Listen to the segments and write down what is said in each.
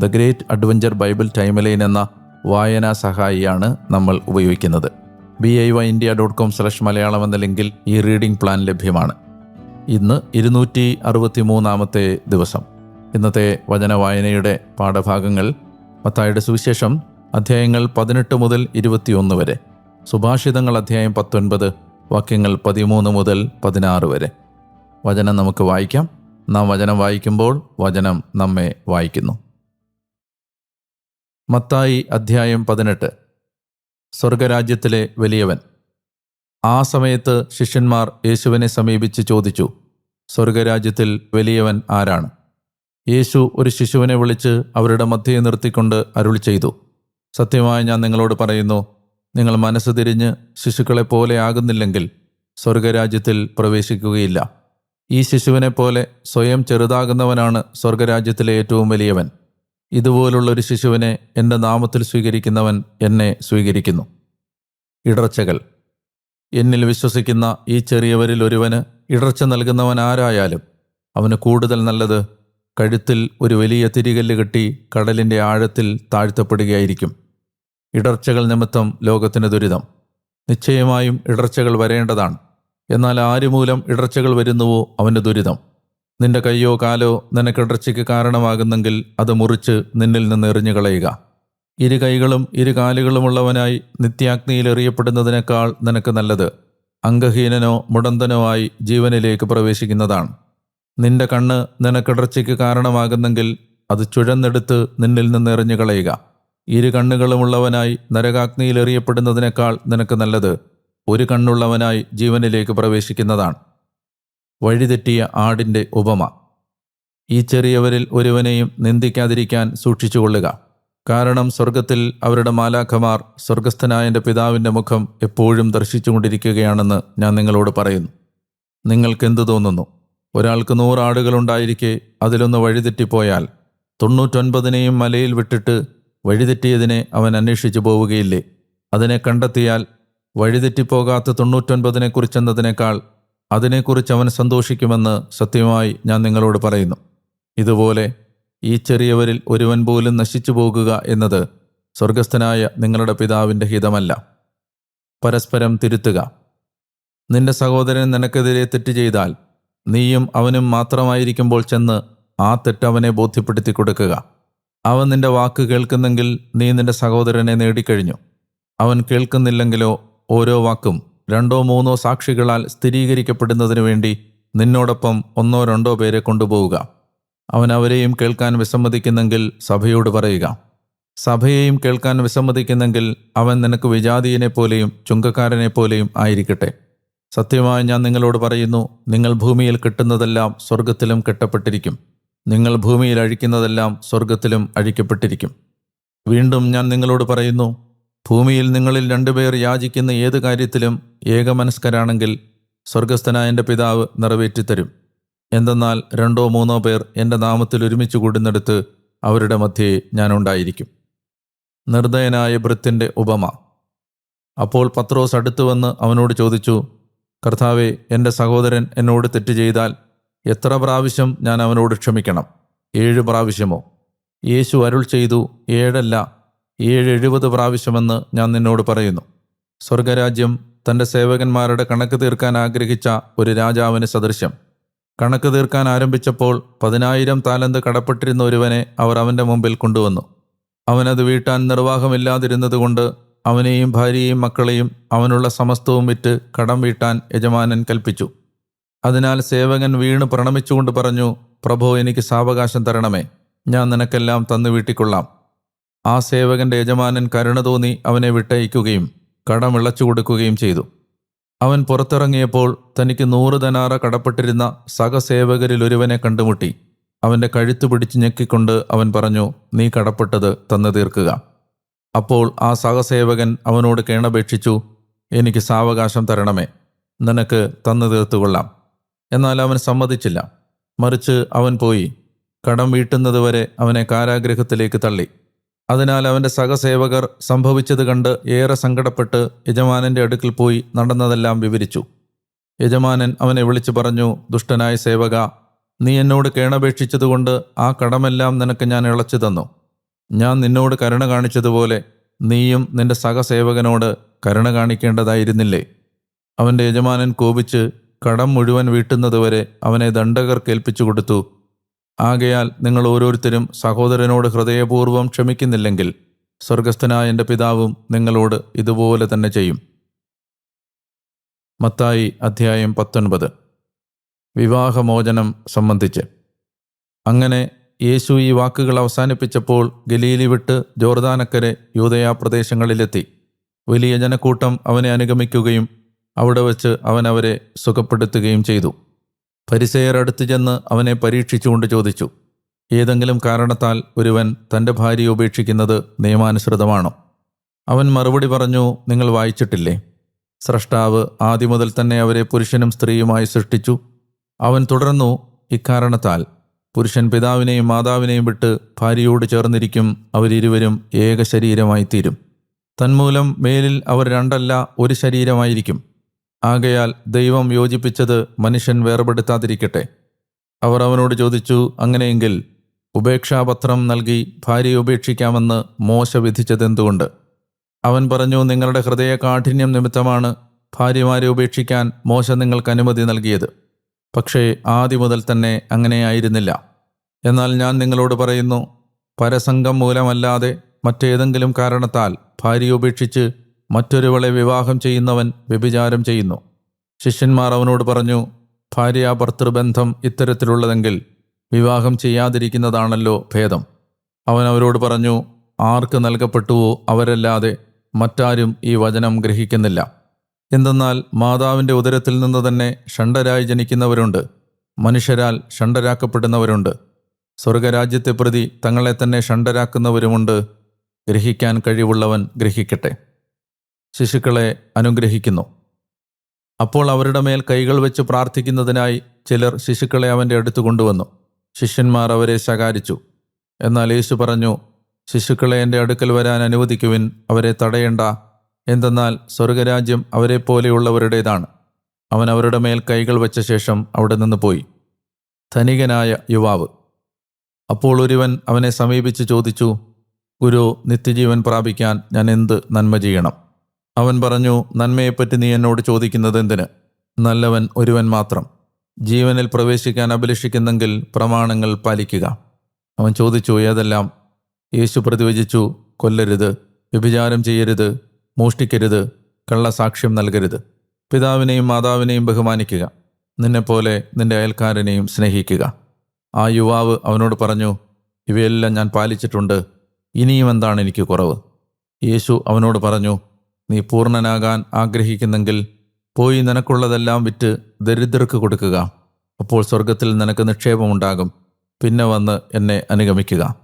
the great adventure Bible timeline എന്ന വായനാ സഹായിയാണ് നമ്മൾ ഉപയോഗിക്കുന്നത്. B I Y India dot com slash Malayalam എന്ന ലിങ്കിൽ ഈ റീഡിംഗ് പ്ലാൻ ലഭ്യമാണ്. ഇന്ന് ഇരുന്നൂറ്റി അറുപത്തി മൂന്നാമത്തെ ദിവസം. ഇന്നത്തെ വചന വായനയുടെ പാഠഭാഗങ്ങൾ മത്തായുടെ സുവിശേഷം അധ്യായങ്ങൾ പതിനെട്ട് മുതൽ ഇരുപത്തിയൊന്ന് വരെ. സുഭാഷിതങ്ങൾ അധ്യായം പത്തൊൻപത് വാക്യങ്ങൾ പതിമൂന്ന് മുതൽ പതിനാറ് വരെ. വചനം നമുക്ക് വായിക്കാം. നാം വചനം വായിക്കുമ്പോൾ വചനം നമ്മെ വായിക്കുന്നു. മത്തായി അധ്യായം പതിനെട്ട്. സ്വർഗരാജ്യത്തിലെ വലിയവൻ. ആ സമയത്ത് ശിഷ്യന്മാർ യേശുവിനെ സമീപിച്ച് ചോദിച്ചു സ്വർഗരാജ്യത്തിൽ വലിയവൻ ആരാണ്? യേശു ഒരു ശിശുവിനെ വിളിച്ച് അവരുടെ മധ്യയെ നിർത്തിക്കൊണ്ട് അരുൾ ചെയ്തു സത്യമായി ഞാൻ നിങ്ങളോട് പറയുന്നു നിങ്ങൾ മനസ്സ് തിരിഞ്ഞ് ശിശുക്കളെ പോലെ ആകുന്നില്ലെങ്കിൽ സ്വർഗരാജ്യത്തിൽ പ്രവേശിക്കുകയില്ല. ഈ ശിശുവിനെ പോലെ സ്വയം ചെറുതാകുന്നവനാണ് സ്വർഗരാജ്യത്തിലെ ഏറ്റവും വലിയവൻ. ഇതുപോലുള്ള ഒരു ശിശുവിനെ എന്റെ നാമത്തിൽ സ്വീകരിക്കുന്നവൻ എന്നെ സ്വീകരിക്കുന്നു. ഇടർച്ചകൾ. എന്നിൽ വിശ്വസിക്കുന്ന ഈ ചെറിയവരിൽ ഒരുവന് ഇടർച്ച നൽകുന്നവൻ ആരായാലും അവന് കൂടുതൽ നല്ലത് കഴുത്തിൽ ഒരു വലിയ തിരികല്ല് കെട്ടി കടലിന്റെ ആഴത്തിൽ താഴ്ത്തപ്പെടുകയായിരിക്കും. ഇടർച്ചകൾ നിമിത്തം ലോകത്തിന് ദുരിതം. നിശ്ചയമായും ഇടർച്ചകൾ വരേണ്ടതാണ്. എന്നാൽ ആര് മൂലം ഇടർച്ചകൾ വരുന്നുവോ അവന്റെ ദുരിതം. നിന്റെ കൈയോ കാലോ നിനക്കിടർച്ചയ്ക്ക് കാരണമാകുന്നെങ്കിൽ അത് മുറിച്ച് നിന്നിൽ നിന്ന് എറിഞ്ഞു കളയുക. ഇരു കൈകളും ഇരു കാലുകളുമുള്ളവനായി നിത്യാഗ്നിയിൽ എറിയപ്പെടുന്നതിനേക്കാൾ നിനക്ക് നല്ലത്. അംഗഹീനനോ മുടന്തനോ ആയി ജീവനിലേക്ക് പ്രവേശിക്കുന്നതാണ്. നിന്റെ കണ്ണ് നിനക്കിടർച്ചയ്ക്ക് കാരണമാകുന്നെങ്കിൽ അത് ചുഴന്നെടുത്ത് നിന്നിൽ നിന്ന് എറിഞ്ഞു കളയുക. ഇരു കണ്ണുകളുമുള്ളവനായി നരകാഗ്നിയിൽ എറിയപ്പെടുന്നതിനേക്കാൾ നിനക്ക് നല്ലത്. ഒരു കണ്ണുള്ളവനായി ജീവനിലേക്ക് പ്രവേശിക്കുന്നതാണ്. വഴിതെറ്റിയ ആടിന്റെ ഉപമ. ഈ ചെറിയവരിൽ ഒരുവനെയും നിന്ദിക്കാതിരിക്കാൻ സൂക്ഷിച്ചുകൊള്ളുക. കാരണം സ്വർഗത്തിൽ അവരുടെ മാലാഖമാർ സ്വർഗസ്ഥനായ എന്റെ പിതാവിന്റെ മുഖം എപ്പോഴും ദർശിച്ചുകൊണ്ടിരിക്കുകയാണെന്ന് ഞാൻ നിങ്ങളോട് പറയുന്നു. നിങ്ങൾക്കെന്തു തോന്നുന്നു? ഒരാൾക്ക് നൂറാടുകളുണ്ടായിരിക്കെ അതിലൊന്ന് വഴിതെറ്റിപ്പോയാൽ തൊണ്ണൂറ്റൊൻപതിനെയും മലയിൽ വിട്ടിട്ട് വഴിതെറ്റിയതിനെ അവൻ അന്വേഷിച്ചു പോവുകയില്ലേ? അതിനെ കണ്ടെത്തിയാൽ വഴിതെറ്റിപ്പോകാത്ത തൊണ്ണൂറ്റൊൻപതിനെക്കുറിച്ചെന്നതിനേക്കാൾ അതിനെക്കുറിച്ച് അവൻ സന്തോഷിക്കുമെന്ന് സത്യമായി ഞാൻ നിങ്ങളോട് പറയുന്നു. ഇതുപോലെ ഈ ചെറിയവരിൽ ഒരുവൻ പോലും നശിച്ചു പോകുക എന്നത് സ്വർഗസ്ഥനായ നിങ്ങളുടെ പിതാവിന്റെ ഹിതമല്ല. പരസ്പരം തിരുത്തുക. നിന്റെ സഹോദരൻ നിനക്കെതിരെ തെറ്റ് ചെയ്താൽ നീയും അവനും മാത്രമായിരിക്കുമ്പോൾ ചെന്ന് ആ തെറ്റവനെ ബോധ്യപ്പെടുത്തി കൊടുക്കുക. അവൻ നിന്റെ വാക്ക് കേൾക്കുന്നെങ്കിൽ നീ നിന്റെ സഹോദരനെ നേടിക്കഴിഞ്ഞു. അവൻ കേൾക്കുന്നില്ലെങ്കിലോ ഓരോ വാക്കും രണ്ടോ മൂന്നോ സാക്ഷികളാൽ സ്ഥിരീകരിക്കപ്പെടുന്നതിനു വേണ്ടി നിന്നോടൊപ്പം ഒന്നോ രണ്ടോ പേരെ കൊണ്ടുപോവുക. അവൻ അവരെയും കേൾക്കാൻ വിസമ്മതിക്കുന്നെങ്കിൽ സഭയോട് പറയുക. സഭയെയും കേൾക്കാൻ വിസമ്മതിക്കുന്നെങ്കിൽ അവൻ നിനക്ക് വിജാതീയനെ പോലെയും ചുങ്കക്കാരനെ പോലെയും ആയിരിക്കട്ടെ. സത്യമായി ഞാൻ നിങ്ങളോട് പറയുന്നു നിങ്ങൾ ഭൂമിയിൽ കിട്ടുന്നതെല്ലാം സ്വർഗത്തിലും കെട്ടപ്പെട്ടിരിക്കും. നിങ്ങൾ ഭൂമിയിൽ അഴിക്കുന്നതെല്ലാം സ്വർഗത്തിലും അഴിക്കപ്പെട്ടിരിക്കും. വീണ്ടും ഞാൻ നിങ്ങളോട് പറയുന്നു ഭൂമിയിൽ നിങ്ങളിൽ രണ്ടുപേർ യാചിക്കുന്ന ഏത് കാര്യത്തിലും ഏകമനസ്കരാണെങ്കിൽ സ്വർഗസ്ഥനായ എന്റെ പിതാവ് നിറവേറ്റിത്തരും. എന്തെന്നാൽ രണ്ടോ മൂന്നോ പേർ എന്റെ നാമത്തിൽ ഒരുമിച്ച് കൂടുന്നിടത്ത് അവരുടെ മധ്യേ ഞാനുണ്ടായിരിക്കും നിർദ്ദയനായ ഭൃത്തിന്റെ ഉപമ. അപ്പോൾ പത്രോസ് അടുത്തു വന്ന് അവനോട് ചോദിച്ചു കർത്താവെ എന്റെ സഹോദരൻ എന്നോട് തെറ്റ് ചെയ്താൽ എത്ര പ്രാവശ്യം ഞാൻ അവനോട് ക്ഷമിക്കണം? ഏഴ് പ്രാവശ്യമോ? യേശു അരുൾ ചെയ്തു ഏഴല്ല ഏഴ് എഴുപത് പ്രാവശ്യമെന്ന് ഞാൻ നിന്നോട് പറയുന്നു. സ്വർഗരാജ്യം തന്റെ സേവകന്മാരുടെ കണക്ക് തീർക്കാൻ ആഗ്രഹിച്ച ഒരു രാജാവിന് സദൃശ്യം. കണക്ക് തീർക്കാൻ ആരംഭിച്ചപ്പോൾ പതിനായിരം താലന്ത് കടപ്പെട്ടിരുന്ന ഒരുവനെ അവർ അവന്റെ മുമ്പിൽ കൊണ്ടുവന്നു. അവനത് വീട്ടാൻ നിർവാഹമില്ലാതിരുന്നതുകൊണ്ട് അവനെയും ഭാര്യയെയും മക്കളെയും അവനുള്ള സമസ്തവും വിറ്റ് കടം വീട്ടാൻ യജമാനൻ കൽപ്പിച്ചു. അതിനാൽ സേവകൻ വീണ് പ്രണമിച്ചുകൊണ്ട് പറഞ്ഞു പ്രഭോ എനിക്ക് സാവകാശം തരണമേ. ഞാൻ നിനക്കെല്ലാം തന്നു വീട്ടിക്കൊള്ളാം. ആ സേവകന്റെ യജമാനൻ കരുണ തോന്നി അവനെ വിട്ടയക്കുകയും കടം ഇളച്ചു കൊടുക്കുകയും ചെയ്തു. അവൻ പുറത്തിറങ്ങിയപ്പോൾ തനിക്ക് നൂറ് ധനാറ കടപ്പെട്ടിരുന്ന സഹസേവകരിൽ ഒരുവനെ കണ്ടുമുട്ടി. അവന്റെ കഴുത്തു പിടിച്ചു ഞെക്കിക്കൊണ്ട് അവൻ പറഞ്ഞു നീ കടപ്പെട്ടത് തന്നു തീർക്കുക. അപ്പോൾ ആ സഹസേവകൻ അവനോട് കേണപേക്ഷിച്ചു എനിക്ക് സാവകാശം തരണമേ നിനക്ക് തന്നു തീർത്തുകൊള്ളാം എന്നാൽ അവൻ സമ്മതിച്ചില്ല. മറിച്ച് അവൻ പോയി. കടം വീട്ടുന്നതുവരെ അവനെ കാരാഗ്രഹത്തിലേക്ക് തള്ളി. അതിനാൽ അവന്റെ സഹസേവകർ സംഭവിച്ചത് കണ്ട് ഏറെ സങ്കടപ്പെട്ട് യജമാനന്റെ അടുക്കൽ പോയി നടന്നതെല്ലാം വിവരിച്ചു. യജമാനൻ അവനെ വിളിച്ചു പറഞ്ഞു ദുഷ്ടനായ സേവക നീ എന്നോട് കേണപേക്ഷിച്ചതുകൊണ്ട് ആ കടമെല്ലാം നിനക്ക് ഞാൻ ഇളച്ചു തന്നു. ഞാൻ നിന്നോട് കരുണ കാണിച്ചതുപോലെ നീയും നിന്റെ സഹസേവകനോട് കരുണ കാണിക്കേണ്ടതായിരുന്നില്ലേ? അവന്റെ യജമാനൻ കോപിച്ച് കടം മുഴുവൻ വീട്ടുന്നതുവരെ അവനെ ദണ്ഡകർ കേൾപ്പിച്ചു കൊടുത്തു. ആകയാൽ നിങ്ങൾ ഓരോരുത്തരും സഹോദരനോട് ഹൃദയപൂർവം ക്ഷമിക്കുന്നില്ലെങ്കിൽ സ്വർഗസ്ഥനായ എന്റെ പിതാവും നിങ്ങളോട് ഇതുപോലെ തന്നെ ചെയ്യും. മത്തായി അധ്യായം പത്തൊൻപത്. വിവാഹമോചനം സംബന്ധിച്ച്. അങ്ങനെ യേശു ഈ വാക്കുകൾ അവസാനിപ്പിച്ചപ്പോൾ ഗലീലി വിട്ട് ജോർദാനക്കരെ യൂതയാ പ്രദേശങ്ങളിലെത്തി. വലിയ ജനക്കൂട്ടം അവനെ അനുഗമിക്കുകയും അവിടെ വച്ച് അവൻ അവരെ സുഖപ്പെടുത്തുകയും ചെയ്തു. പരിസയർ അടുത്തു ചെന്ന് അവനെ പരീക്ഷിച്ചുകൊണ്ട് ചോദിച്ചു ഏതെങ്കിലും കാരണത്താൽ ഒരുവൻ തന്റെ ഭാര്യയെ ഉപേക്ഷിക്കുന്നത് നിയമാനുസൃതമാണോ? അവൻ മറുപടി പറഞ്ഞു നിങ്ങൾ വായിച്ചിട്ടില്ലേ? സ്രഷ്ടാവ് ആദ്യം മുതൽ തന്നെ അവരെ പുരുഷനും സ്ത്രീയുമായി സൃഷ്ടിച്ചു. അവൻ തുടർന്നു ഇക്കാരണത്താൽ പുരുഷൻ പിതാവിനെയും മാതാവിനെയും വിട്ട് ഭാര്യയോട് ചേർന്നിരിക്കും അവരിരുവരും ഏക ശരീരമായി തീരും തന്മൂലം മേലിൽ അവർ രണ്ടല്ല ഒരു ശരീരമായിരിക്കും. ആകയാൽ ദൈവം യോജിപ്പിച്ചത് മനുഷ്യൻ വേർപെടുത്താതിരിക്കട്ടെ. അവർ അവനോട് ചോദിച്ചു അങ്ങനെയെങ്കിൽ ഉപേക്ഷാപത്രം നൽകി ഭാര്യയെ ഉപേക്ഷിക്കാമെന്ന് മോശ വിധിച്ചതെന്തുകൊണ്ട്? അവൻ പറഞ്ഞു നിങ്ങളുടെ ഹൃദയ കാഠിന്യം നിമിത്തമാണ് ഭാര്യമാരെ ഉപേക്ഷിക്കാൻ മോശ നിങ്ങൾക്ക് അനുമതി നൽകിയത്. പക്ഷേ ആദ്യം മുതൽ തന്നെ അങ്ങനെയായിരുന്നില്ല എന്നാൽ ഞാൻ നിങ്ങളോട് പറയുന്നു പരസംഗം മൂലമല്ലാതെ മറ്റേതെങ്കിലും കാരണത്താൽ ഭാര്യ ഉപേക്ഷിച്ച് മറ്റൊരുവളെ വിവാഹം ചെയ്യുന്നവൻ വ്യഭിചാരം ചെയ്യുന്നു. ശിഷ്യന്മാർ അവനോട് പറഞ്ഞു ഭാര്യ ഭർത്തൃബന്ധം ഇത്തരത്തിലുള്ളതെങ്കിൽ വിവാഹം ചെയ്യാതിരിക്കുന്നതാണല്ലോ ഭേദം. അവൻ അവരോട് പറഞ്ഞു ആർക്ക് നൽകപ്പെട്ടുവോ അവരല്ലാതെ മറ്റാരും ഈ വചനം ഗ്രഹിക്കുന്നില്ല. എന്തെന്നാൽ മാതാവിന്റെ ഉദരത്തിൽ നിന്ന് തന്നെ ഷണ്ടരായി ജനിക്കുന്നവരുണ്ട്. മനുഷ്യരാൽ ഷണ്ടരാക്കപ്പെടുന്നവരുണ്ട് സ്വർഗരാജ്യത്തെ പ്രതി തങ്ങളെ തന്നെ ഷണ്ടരാക്കുന്നവരുമുണ്ട് ഗ്രഹിക്കാൻ കഴിവുള്ളവൻ ഗ്രഹിക്കട്ടെ. ശിശുക്കളെ അനുഗ്രഹിക്കുന്നു. അപ്പോൾ അവരുടെ മേൽ കൈകൾ വെച്ച് പ്രാർത്ഥിക്കുന്നതിനായി ചിലർ ശിശുക്കളെ അവന്റെ അടുത്ത് കൊണ്ടുവന്നു. ശിഷ്യന്മാർ അവരെ ശകാരിച്ചു. എന്നാൽ യേശു പറഞ്ഞു ശിശുക്കളെ എന്റെ അടുക്കൽ വരാൻ അനുവദിക്കുവിൻ അവരെ തടയേണ്ട. എന്തെന്നാൽ സ്വർഗരാജ്യം അവരെ പോലെയുള്ളവരുടേതാണ് അവൻ അവരുടെ മേൽ കൈകൾ വെച്ച ശേഷം അവിടെ നിന്ന് പോയി. ധനികനായ യുവാവ്. അപ്പോൾ ഒരുവൻ അവനെ സമീപിച്ച് ചോദിച്ചു ഗുരു നിത്യജീവൻ പ്രാപിക്കാൻ ഞാൻ എന്ത് നന്മ ചെയ്യണം? അവൻ പറഞ്ഞു നന്മയെപ്പറ്റി നീ എന്നോട് ചോദിക്കുന്നത് എന്തിന്? നല്ലവൻ ഒരുവൻ മാത്രം. ജീവനിൽ പ്രവേശിക്കാൻ അഭിലഷിക്കുന്നെങ്കിൽ പ്രമാണങ്ങൾ പാലിക്കുക. അവൻ ചോദിച്ചു ഏതെല്ലാം? യേശു പ്രതിവചിച്ചു കൊല്ലരുത് വ്യഭിചാരം ചെയ്യരുത് മോഷ്ടിക്കരുത് കള്ളസാക്ഷ്യം നൽകരുത്. പിതാവിനെയും മാതാവിനെയും ബഹുമാനിക്കുക. നിന്നെപ്പോലെ നിന്റെ അയൽക്കാരനെയും സ്നേഹിക്കുക. ആ യുവാവ് അവനോട് പറഞ്ഞു ഇവയെല്ലാം ഞാൻ പാലിച്ചിട്ടുണ്ട്. ഇനിയും എന്താണ് എനിക്ക് കുറവ്? യേശു അവനോട് പറഞ്ഞു നീ പൂർണനാകാൻ ആഗ്രഹിക്കുന്നെങ്കിൽ പോയി നിനക്കുള്ളതെല്ലാം വിറ്റ് ദരിദ്രർക്ക് കൊടുക്കുക. അപ്പോൾ സ്വർഗത്തിൽ നിനക്ക് നിക്ഷേപമുണ്ടാകും. പിന്നെ വന്ന് എന്നെ അനുഗമിക്കുക.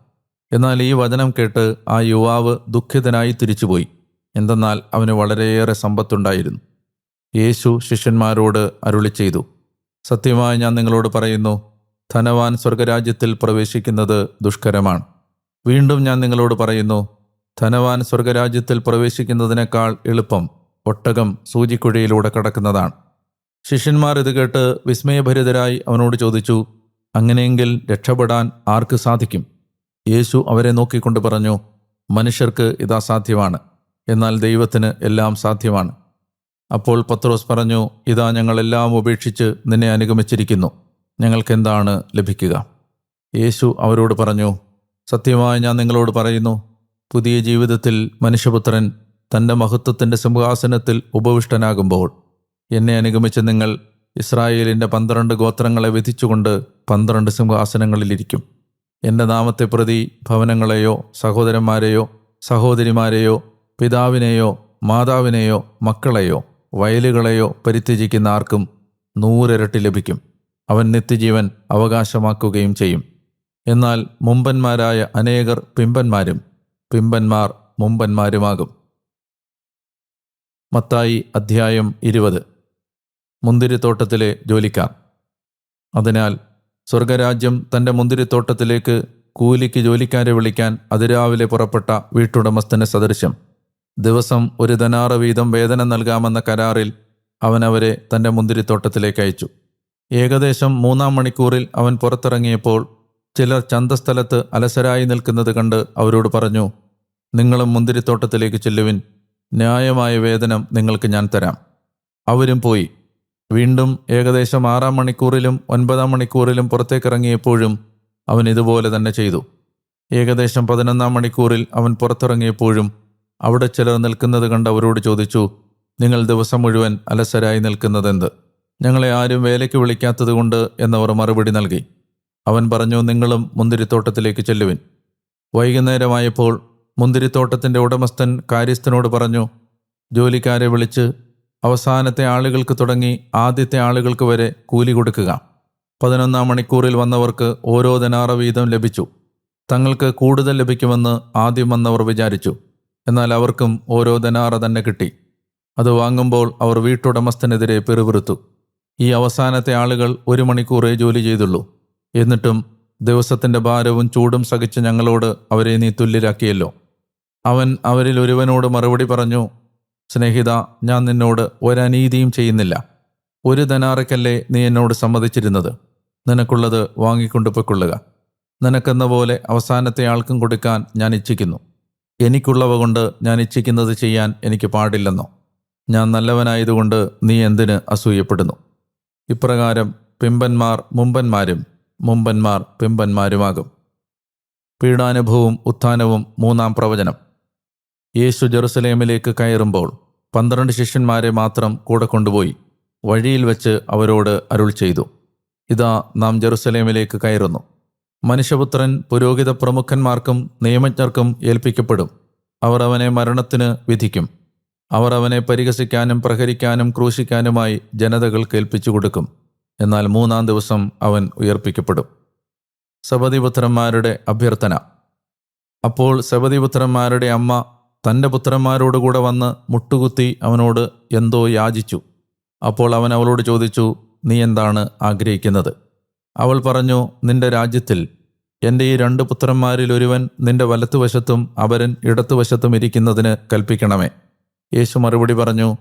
എന്നാൽ ഈ വചനം കേട്ട് ആ യുവാവ് ദുഃഖിതനായി തിരിച്ചുപോയി. എന്തെന്നാൽ അവന് വളരെയേറെ സമ്പത്തുണ്ടായിരുന്നു. യേശു ശിഷ്യന്മാരോട് അരുളി ചെയ്തു. സത്യമായി ഞാൻ നിങ്ങളോട് പറയുന്നു ധനവാൻ സ്വർഗരാജ്യത്തിൽ പ്രവേശിക്കുന്നത് ദുഷ്കരമാണ്. വീണ്ടും ഞാൻ നിങ്ങളോട് പറയുന്നു ധനവാൻ സ്വർഗരാജ്യത്തിൽ പ്രവേശിക്കുന്നതിനേക്കാൾ എളുപ്പം ഒട്ടകം സൂചിക്കുഴയിലൂടെ കടക്കുന്നതാണ്. ശിഷ്യന്മാർ ഇത് കേട്ട് വിസ്മയഭരിതരായി അവനോട് ചോദിച്ചു അങ്ങനെയെങ്കിൽ രക്ഷപ്പെടാൻ ആർക്ക് സാധിക്കും? യേശു അവരെ നോക്കിക്കൊണ്ട് പറഞ്ഞു മനുഷ്യർക്ക് ഇത് അസാധ്യമാണ് എന്നാൽ ദൈവത്തിന് എല്ലാം സാധ്യമാണ്. അപ്പോൾ പത്രോസ് പറഞ്ഞു ഇതാ ഞങ്ങളെല്ലാം ഉപേക്ഷിച്ച് നിന്നെ അനുഗമിച്ചിരിക്കുന്നു ഞങ്ങൾക്കെന്താണ് ലഭിക്കുക? യേശു അവരോട് പറഞ്ഞു സത്യമായി ഞാൻ നിങ്ങളോട് പറയുന്നു പുതിയ ജീവിതത്തിൽ മനുഷ്യപുത്രൻ തന്റെ മഹത്വത്തിന്റെ സിംഹാസനത്തിൽ ഉപവിഷ്ടനാകുമ്പോൾ എന്നെ അനുഗമിച്ച് നിങ്ങൾ ഇസ്രായേലിന്റെ പന്ത്രണ്ട് ഗോത്രങ്ങളെ വിധിച്ചുകൊണ്ട് പന്ത്രണ്ട് സിംഹാസനങ്ങളിലിരിക്കും. എന്റെ നാമത്തെ പ്രതി ഭവനങ്ങളെയോ സഹോദരന്മാരെയോ സഹോദരിമാരെയോ പിതാവിനെയോ മാതാവിനെയോ മക്കളെയോ വയലുകളെയോ പരിത്യജിക്കുന്ന ആർക്കും നൂറിരട്ടി ലഭിക്കും. അവൻ നിത്യജീവൻ അവകാശമാക്കുകയും ചെയ്യും. എന്നാൽ മുമ്പന്മാരായ അനേകർ പിമ്പന്മാരും പിമ്പന്മാർ മുമ്പന്മാരുമാകും. മത്തായി അധ്യായം ഇരുപത്. മുന്തിരിത്തോട്ടത്തിലെ ജോലിക്കാർ. അതിനാൽ സ്വർഗരാജ്യം തന്റെ മുന്തിരിത്തോട്ടത്തിലേക്ക് കൂലിക്ക് ജോലിക്കാരെ വിളിക്കാൻ അതിരാവിലെ പുറപ്പെട്ട വീട്ടുടമസ്ഥന് സദൃശ്യം. ദിവസം ഒരു ധനാറ് വീതം വേതനം നൽകാമെന്ന കരാറിൽ അവൻ അവരെ തന്റെ മുന്തിരിത്തോട്ടത്തിലേക്ക് അയച്ചു. ഏകദേശം മൂന്നാം മണിക്കൂറിൽ അവൻ പുറത്തിറങ്ങിയപ്പോൾ ചിലർ ചന്തസ്ഥലത്ത് അലസരായി നിൽക്കുന്നത് കണ്ട് അവരോട് പറഞ്ഞു നിങ്ങളും മുന്തിരിത്തോട്ടത്തിലേക്ക് ചെല്ലുവിൻ. ന്യായമായ വേതനം നിങ്ങൾക്ക് ഞാൻ തരാം. അവരും പോയി. വീണ്ടും ഏകദേശം ആറാം മണിക്കൂറിലും ഒൻപതാം മണിക്കൂറിലും പുറത്തേക്കിറങ്ങിയപ്പോഴും അവൻ ഇതുപോലെ തന്നെ ചെയ്തു. ഏകദേശം പതിനൊന്നാം മണിക്കൂറിൽ അവൻ പുറത്തിറങ്ങിയപ്പോഴും അവിടെ ചിലർ നിൽക്കുന്നത് കണ്ട് അവരോട് ചോദിച്ചു നിങ്ങൾ ദിവസം മുഴുവൻ അലസരായി നിൽക്കുന്നതെന്ത്? ഞങ്ങളെ ആരും വേലയ്ക്ക് വിളിക്കാത്തതുകൊണ്ട് എന്നവർ മറുപടി നൽകി. അവൻ പറഞ്ഞു നിങ്ങളും മുന്തിരിത്തോട്ടത്തിലേക്ക് ചെല്ലുവിൻ. വൈകുന്നേരമായപ്പോൾ മുന്തിരിത്തോട്ടത്തിന്റെ ഉടമസ്ഥൻ കാര്യസ്ഥനോട് പറഞ്ഞു ജോലിക്കാരെ വിളിച്ച് അവസാനത്തെ ആളുകൾക്ക് തുടങ്ങി ആദ്യത്തെ ആളുകൾക്ക് വരെ കൂലി കൊടുക്കുക. പതിനൊന്നാം മണിക്കൂറിൽ വന്നവർക്ക് ഓരോ ദിനാറ വീതം ലഭിച്ചു. തങ്ങൾക്ക് കൂടുതൽ ലഭിക്കുമെന്ന് ആദ്യം വന്നവർ വിചാരിച്ചു. എന്നാൽ അവർക്കും ഓരോ ദിനാറ തന്നെ കിട്ടി. അത് വാങ്ങുമ്പോൾ അവർ വീട്ടുടമസ്ഥനെതിരെ പിറുപിറുത്തു. ഈ അവസാനത്തെ ആളുകൾ ഒരു മണിക്കൂറേ ജോലി ചെയ്തുള്ളൂ. എന്നിട്ടും ദിവസത്തിന്റെ ഭാരവും ചൂടും സഹിച്ച് ഞങ്ങളോട് അവരെ നീ തുല്യരാക്കിയല്ലോ. അവൻ അവരിൽ ഒരുവനോട് മറുപടി പറഞ്ഞു സ്നേഹിത ഞാൻ നിന്നോട് ഒരനീതിയും ചെയ്യുന്നില്ല. ഒരു ധനാറയ്ക്കല്ലേ നീ എന്നോട് സമ്മതിച്ചിരുന്നത്? നിനക്കുള്ളത് വാങ്ങിക്കൊണ്ടു പൊയ്ക്കൊള്ളുക. നിനക്കെന്ന പോലെ അവസാനത്തെ ആൾക്കും കൊടുക്കാൻ ഞാൻ ഇച്ഛിക്കുന്നു. എനിക്കുള്ളവ കൊണ്ട് ഞാൻ ഇച്ഛിക്കുന്നത് ചെയ്യാൻ എനിക്ക് പാടില്ലെന്നോ? ഞാൻ നല്ലവനായതുകൊണ്ട് നീ എന്തിന് അസൂയപ്പെടുന്നു? ഇപ്രകാരം പിമ്പന്മാർ മുമ്പന്മാരും മുമ്പന്മാർ പിമ്പന്മാരുമാകും. പീഡാനുഭവവും ഉത്ഥാനവും മൂന്നാം പ്രവചനം. യേശു ജെറുസലേമിലേക്ക് കയറുമ്പോൾ പന്ത്രണ്ട് ശിഷ്യന്മാരെ മാത്രം കൂടെ കൊണ്ടുപോയി വഴിയിൽ വെച്ച് അവരോട് അരുൾ ചെയ്തു. ഇതാ നാം ജെറുസലേമിലേക്ക് കയറുന്നു. മനുഷ്യപുത്രൻ പുരോഹിത പ്രമുഖന്മാർക്കും നിയമജ്ഞർക്കും ഏൽപ്പിക്കപ്പെടും. അവർ അവനെ മരണത്തിന് വിധിക്കും. അവർ അവനെ പരിഹസിക്കാനും പ്രഹരിക്കാനും ക്രൂശിക്കാനുമായി ജനതകൾ കേൾപ്പിച്ചു കൊടുക്കും. എന്നാൽ മൂന്നാം ദിവസം അവൻ ഉയർപ്പിക്കപ്പെടും. സബതിപുത്രന്മാരുടെ അഭ്യർത്ഥന. അപ്പോൾ സബതിപുത്രന്മാരുടെ അമ്മ തന്റെ പുത്രന്മാരോടുകൂടെ വന്ന് മുട്ടുകുത്തി അവനോട് എന്തോ യാചിച്ചു. അപ്പോൾ അവൻ അവളോട് ചോദിച്ചു നീ എന്താണ് ആഗ്രഹിക്കുന്നത്? അവൾ പറഞ്ഞു നിന്റെ രാജ്യത്തിൽ എന്റെ ഈ രണ്ട് പുത്രന്മാരിൽ ഒരുവൻ നിന്റെ വലത്തുവശത്തും അവരൻ ഇടത്തുവശത്തും ഇരിക്കുന്നതിന് കൽപ്പിക്കണമേ. യേശു മറുപടി പറഞ്ഞു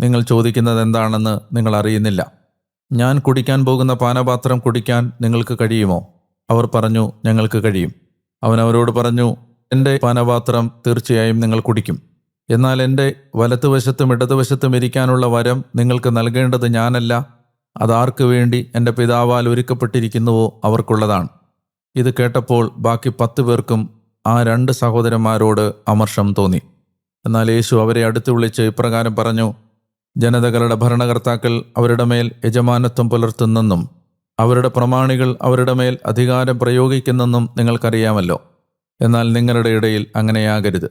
നിങ്ങൾ ചോദിക്കുന്നത് എന്താണെന്ന് നിങ്ങൾ അറിയുന്നില്ല. ഞാൻ കുടിക്കാൻ പോകുന്ന പാനപാത്രം കുടിക്കാൻ നിങ്ങൾക്ക് കഴിയുമോ? അവർ പറഞ്ഞു ഞങ്ങൾക്ക് കഴിയും. അവൻ അവരോട് പറഞ്ഞു എന്റെ പാനപാത്രം തീർച്ചയായും നിങ്ങൾ കുടിക്കും. എന്നാൽ എന്റെ വലത്തുവശത്തും ഇടതുവശത്തും ഇരിക്കാനുള്ള വരം നിങ്ങൾക്ക് നൽകേണ്ടത് ഞാനല്ല. അതാർക്കു വേണ്ടി എന്റെ പിതാവാൽ ഒരുക്കപ്പെട്ടിരിക്കുന്നുവോ അവർക്കുള്ളതാണ്. ഇത് കേട്ടപ്പോൾ ബാക്കി പത്ത് പേർക്കും ആ രണ്ട് സഹോദരന്മാരോട് അമർഷം തോന്നി. എന്നാൽ യേശു അവരെ അടുത്ത് വിളിച്ച് ഇപ്രകാരം പറഞ്ഞു ജനതകളുടെ ഭരണകർത്താക്കൾ അവരുടെ മേൽ യജമാനത്വം പുലർത്തുന്നെന്നും അവരുടെ പ്രമാണികൾ അവരുടെ മേൽ അധികാരം പ്രയോഗിക്കുന്നെന്നും നിങ്ങൾക്കറിയാമല്ലോ. എന്നാൽ നിങ്ങളുടെ ഇടയിൽ അങ്ങനെയാകരുത്.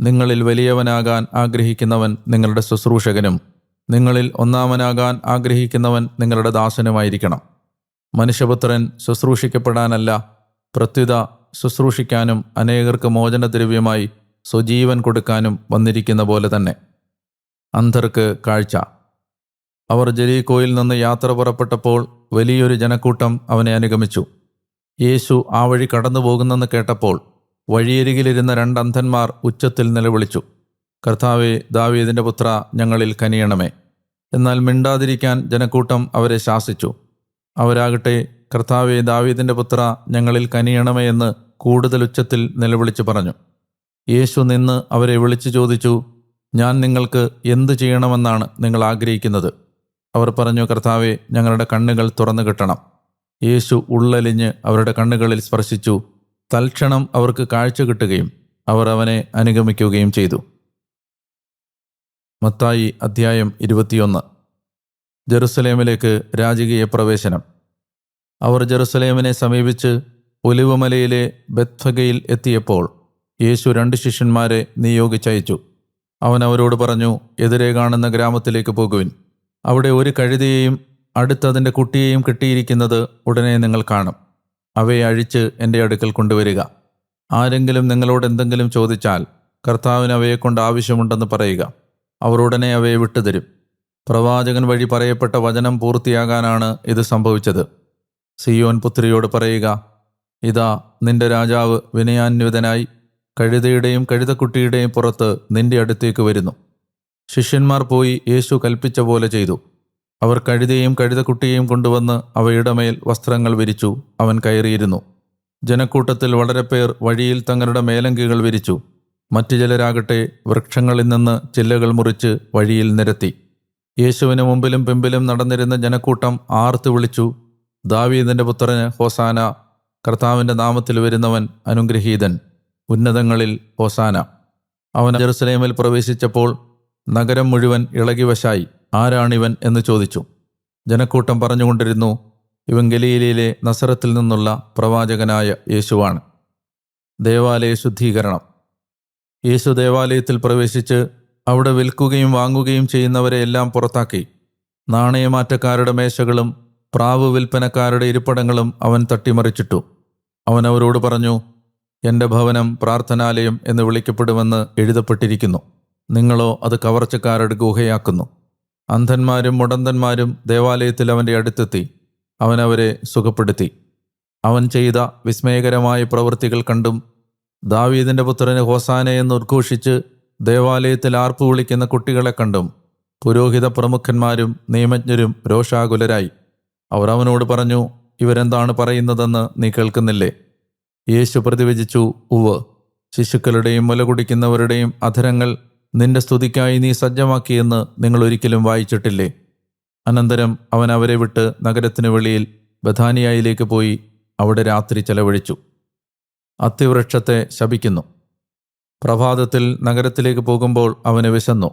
നിങ്ങളിൽ വലിയവനാകാൻ ആഗ്രഹിക്കുന്നവൻ നിങ്ങളുടെ ശുശ്രൂഷകനും നിങ്ങളിൽ ഒന്നാമനാകാൻ ആഗ്രഹിക്കുന്നവൻ നിങ്ങളുടെ ദാസനുമായിരിക്കണം. മനുഷ്യപുത്രൻ ശുശ്രൂഷിക്കപ്പെടാനല്ല പ്രത്യുത ശുശ്രൂഷിക്കാനും അനേകർക്ക് മോചനദ്രവ്യമായി സ്വജീവൻ കൊടുക്കാനും വന്നിരിക്കുന്ന പോലെ തന്നെ. അന്ധർക്ക് കാഴ്ച. അവർ ജെരീക്കോയിൽ നിന്ന് യാത്ര പുറപ്പെട്ടപ്പോൾ വലിയൊരു ജനക്കൂട്ടം അവനെ അനുഗമിച്ചു. യേശു ആ വഴി കടന്നു പോകുന്നെന്ന് കേട്ടപ്പോൾ വഴിയരികിലിരുന്ന രണ്ട് അന്ധന്മാർ ഉച്ചത്തിൽ നിലവിളിച്ചു. കർത്താവെ ദാവീദിന്റെ പുത്ര ഞങ്ങളിൽ കനിയണമേ. എന്നാൽ മിണ്ടാതിരിക്കാൻ ജനക്കൂട്ടം അവരെ ശാസിച്ചു. അവരാകട്ടെ കർത്താവെ ദാവീദിന്റെ പുത്ര ഞങ്ങളിൽ കനിയണമേ എന്ന് കൂടുതൽ ഉച്ചത്തിൽ നിലവിളിച്ചു പറഞ്ഞു. യേശു നിന്ന് അവരെ വിളിച്ചു ചോദിച്ചു ഞാൻ നിങ്ങൾക്ക് എന്തു ചെയ്യണമെന്നാണ് നിങ്ങൾ ആഗ്രഹിക്കുന്നത്? അവർ പറഞ്ഞു കർത്താവെ ഞങ്ങളുടെ കണ്ണുകൾ തുറന്നു കിട്ടണം. യേശു ഉള്ളലിഞ്ഞ് അവരുടെ കണ്ണുകളിൽ സ്പർശിച്ചു. തൽക്ഷണം അവർക്ക് കാഴ്ച കിട്ടുകയും അവർ അവനെ അനുഗമിക്കുകയും ചെയ്തു. മത്തായി അധ്യായം ഇരുപത്തിയൊന്ന്. ജെറുസലേമിലേക്ക് രാജകീയ പ്രവേശനം. അവർ ജെറുസലേമിനെ സമീപിച്ച് ഒലിവുമലയിലെ ബത്ഫഗയിൽ എത്തിയപ്പോൾ യേശു രണ്ട് ശിഷ്യന്മാരെ നിയോഗിച്ചയച്ചു. അവൻ അവരോട് പറഞ്ഞു എതിരെ കാണുന്ന ഗ്രാമത്തിലേക്ക് പോകുവിൻ. അവിടെ ഒരു കഴുതയെയും അടുത്തതിന്റെ കുട്ടിയെയും കിട്ടിയിരിക്കുന്നത് ഉടനെ നിങ്ങൾ കാണും. അവയെ അഴിച്ച് എന്റെ അടുക്കൽ കൊണ്ടുവരിക. ആരെങ്കിലും നിങ്ങളോട് എന്തെങ്കിലും ചോദിച്ചാൽ കർത്താവിന് അവയെക്കൊണ്ട് ആവശ്യമുണ്ടെന്ന് പറയുക. അവർ ഉടനെ അവയെ വിട്ടുതരും. പ്രവാചകൻ വഴി പറയപ്പെട്ട വചനം പൂർത്തിയാകാനാണ് ഇത് സംഭവിച്ചത്. സിയോൻ പുത്രിയോട് പറയുക ഇതാ നിന്റെ രാജാവ് വിനയാന്വിതനായി കഴുതയുടെയും കഴുതക്കുട്ടിയുടെയും പുറത്ത് നിന്റെ അടുത്തേക്ക് വരുന്നു. ശിഷ്യന്മാർ പോയി യേശു കൽപ്പിച്ച പോലെ ചെയ്തു. അവർ കഴുതയും കഴുതക്കുട്ടിയെയും കൊണ്ടുവന്ന് അവയുടെ മേൽ വസ്ത്രങ്ങൾ വിരിച്ചു അവൻ കയറിയിരുന്നു. ജനക്കൂട്ടത്തിൽ വളരെ പേർ വഴിയിൽ തങ്ങളുടെ മേലങ്കികൾ വിരിച്ചു. മറ്റു ചിലരാകട്ടെ വൃക്ഷങ്ങളിൽ നിന്ന് ചില്ലകൾ മുറിച്ച് വഴിയിൽ നിരത്തി. യേശുവിന് മുമ്പിലും പിമ്പിലും നടന്നിരുന്ന ജനക്കൂട്ടം ആർത്തു വിളിച്ചു ദാവീദിന്റെ പുത്രന് ഹോസാന കർത്താവിന്റെ നാമത്തിൽ വരുന്നവൻ അനുഗ്രഹീതൻ. ഉന്നതങ്ങളിൽ ഹോസാന. അവൻ ജെറുസലേമിൽ പ്രവേശിച്ചപ്പോൾ നഗരം മുഴുവൻ ഇളകിവശായി ആരാണിവൻ എന്ന് ചോദിച്ചു. ജനക്കൂട്ടം പറഞ്ഞുകൊണ്ടിരുന്നു ഇവൻ ഗലീലയിലെ നസറത്തിൽ നിന്നുള്ള പ്രവാചകനായ യേശുവാണ്. ദേവാലയ ശുദ്ധീകരണം. യേശു ദേവാലയത്തിൽ പ്രവേശിച്ച് അവിടെ വിൽക്കുകയും വാങ്ങുകയും ചെയ്യുന്നവരെ എല്ലാം പുറത്താക്കി. നാണയമാറ്റക്കാരുടെ മേശകളും പ്രാവ് വിൽപ്പനക്കാരുടെ ഇരിപ്പിടങ്ങളും അവൻ തട്ടിമറിച്ചിട്ടു. അവൻ അവരോട് പറഞ്ഞു എന്റെ ഭവനം പ്രാർത്ഥനാലയം എന്ന് വിളിക്കപ്പെടുമെന്ന് എഴുതപ്പെട്ടിരിക്കുന്നു. നിങ്ങളോ അത് കവർച്ചക്കാരുടെ ഗുഹയാക്കുന്നു. അന്ധന്മാരും മുടന്തന്മാരും ദേവാലയത്തിൽ അവന്റെ അടുത്തെത്തി. അവനവരെ സുഖപ്പെടുത്തി. അവൻ ചെയ്ത വിസ്മയകരമായ പ്രവൃത്തികൾ കണ്ടും ദാവീദിന്റെ പുത്രന് ഹോസാന എന്ന് ഉദ്ഘോഷിച്ച് ദേവാലയത്തിൽ ആർപ്പു വിളിക്കുന്ന കുട്ടികളെ കണ്ടും പുരോഹിത പ്രമുഖന്മാരും നിയമജ്ഞരും രോഷാകുലരായി. അവർ അവനോട് പറഞ്ഞു ഇവരെന്താണ് പറയുന്നതെന്ന് നീ കേൾക്കുന്നില്ലേ? യേശു പ്രതിവചിച്ചു ഉവ് ശിശുക്കളുടെയും മുല കുടിക്കുന്നവരുടെയും അധരങ്ങൾ നിന്റെ സ്തുതിക്കായി നീ സജ്ജമാക്കിയെന്ന് നിങ്ങൾ ഒരിക്കലും വായിച്ചിട്ടില്ലേ? അനന്തരം അവൻ അവരെ വിട്ട് നഗരത്തിന് വെളിയിൽ ബഥാനിയായിലേക്ക് പോയി അവിടെ രാത്രി ചെലവഴിച്ചു. അത്തിവൃക്ഷത്തെ ശപിക്കുന്നു. പ്രഭാതത്തിൽ നഗരത്തിലേക്ക് പോകുമ്പോൾ അവന് വിശന്നു.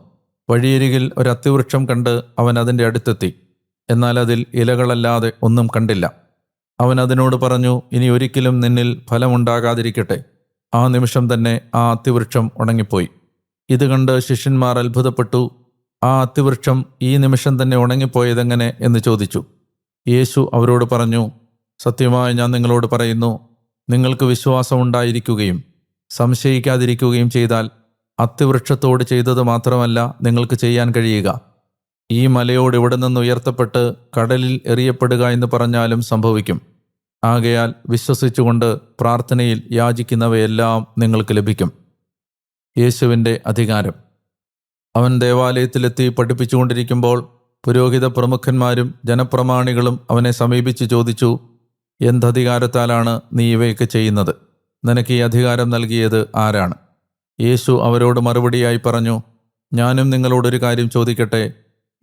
വഴിയരികിൽ ഒരു അത്തിവൃക്ഷം കണ്ട് അവൻ അതിന്റെ അടുത്തെത്തി. എന്നാൽ അതിൽ ഇലകളല്ലാതെ ഒന്നും കണ്ടില്ല. അവൻ അതിനോട് പറഞ്ഞു ഇനി ഒരിക്കലും നിന്നിൽ ഫലമുണ്ടാകാതിരിക്കട്ടെ. ആ നിമിഷം തന്നെ ആ അത്തിവൃക്ഷം ഉണങ്ങിപ്പോയി. ഇത് കണ്ട് ശിഷ്യന്മാർ അത്ഭുതപ്പെട്ടു. ആ അത്തിവൃക്ഷം ഈ നിമിഷം തന്നെ ഉണങ്ങിപ്പോയതെങ്ങനെ എന്ന് ചോദിച്ചു. യേശു അവരോട് പറഞ്ഞു സത്യമായി ഞാൻ നിങ്ങളോട് പറയുന്നു നിങ്ങൾക്ക് വിശ്വാസമുണ്ടായിരിക്കുകയും സംശയിക്കാതിരിക്കുകയും ചെയ്താൽ അത്തിവൃക്ഷത്തോട് ചെയ്തത് മാത്രമല്ല നിങ്ങൾക്ക് ചെയ്യാൻ കഴിയുക. ഈ മലയോട് ഇവിടെ നിന്ന് ഉയർത്തപ്പെട്ട് കടലിൽ എറിയപ്പെടുക എന്ന് പറഞ്ഞാലും സംഭവിക്കും. ആകയാൽ വിശ്വസിച്ചുകൊണ്ട് പ്രാർത്ഥനയിൽ യാചിക്കുന്നവയെല്ലാം നിങ്ങൾക്ക് ലഭിക്കും. യേശുവിന്റെ അധികാരം. അവൻ ദേവാലയത്തിലെത്തി പഠിപ്പിച്ചുകൊണ്ടിരിക്കുമ്പോൾ പുരോഹിത പ്രമുഖന്മാരും ജനപ്രമാണികളും അവനെ സമീപിച്ച് ചോദിച്ചു എന്തധികാരത്താലാണ് നീ ഇവയൊക്കെ ചെയ്യുന്നത്? നിനക്ക് ഈ അധികാരം നൽകിയത് ആരാണ്? യേശു അവരോട് മറുപടിയായി പറഞ്ഞു ഞാനും നിങ്ങളോടൊരു കാര്യം ചോദിക്കട്ടെ?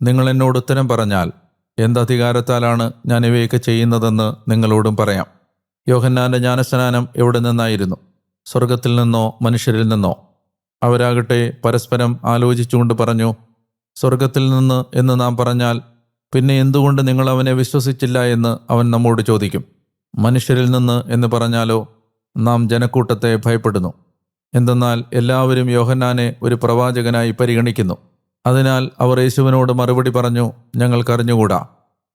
നിങ്ങൾ എന്നോട് ഉത്തരം പറഞ്ഞാൽ എന്തധികാരത്താലാണ് ഞാൻ ഇവയൊക്കെ ചെയ്യുന്നതെന്ന് നിങ്ങളോടും പറയാം. യോഹന്നാന്റെ ജ്ഞാനസ്നാനം എവിടെ നിന്നായിരുന്നു? സ്വർഗത്തിൽ നിന്നോ മനുഷ്യരിൽ നിന്നോ? അവരാകട്ടെ പരസ്പരം ആലോചിച്ചുകൊണ്ട് പറഞ്ഞു സ്വർഗത്തിൽ നിന്ന് എന്ന് നാം പറഞ്ഞാൽ പിന്നെ എന്തുകൊണ്ട് നിങ്ങൾ അവനെ വിശ്വസിച്ചില്ല എന്ന് അവൻ നമ്മോട് ചോദിക്കും. മനുഷ്യരിൽ നിന്ന് എന്ന് പറഞ്ഞാലോ നാം ജനക്കൂട്ടത്തെ ഭയപ്പെടുന്നു. എന്തെന്നാൽ എല്ലാവരും യോഹന്നാനെ ഒരു പ്രവാചകനായി പരിഗണിക്കുന്നു. അതിനാൽ അവർ യേശുവിനോട് മറുപടി പറഞ്ഞു ഞങ്ങൾക്കറിഞ്ഞുകൂടാ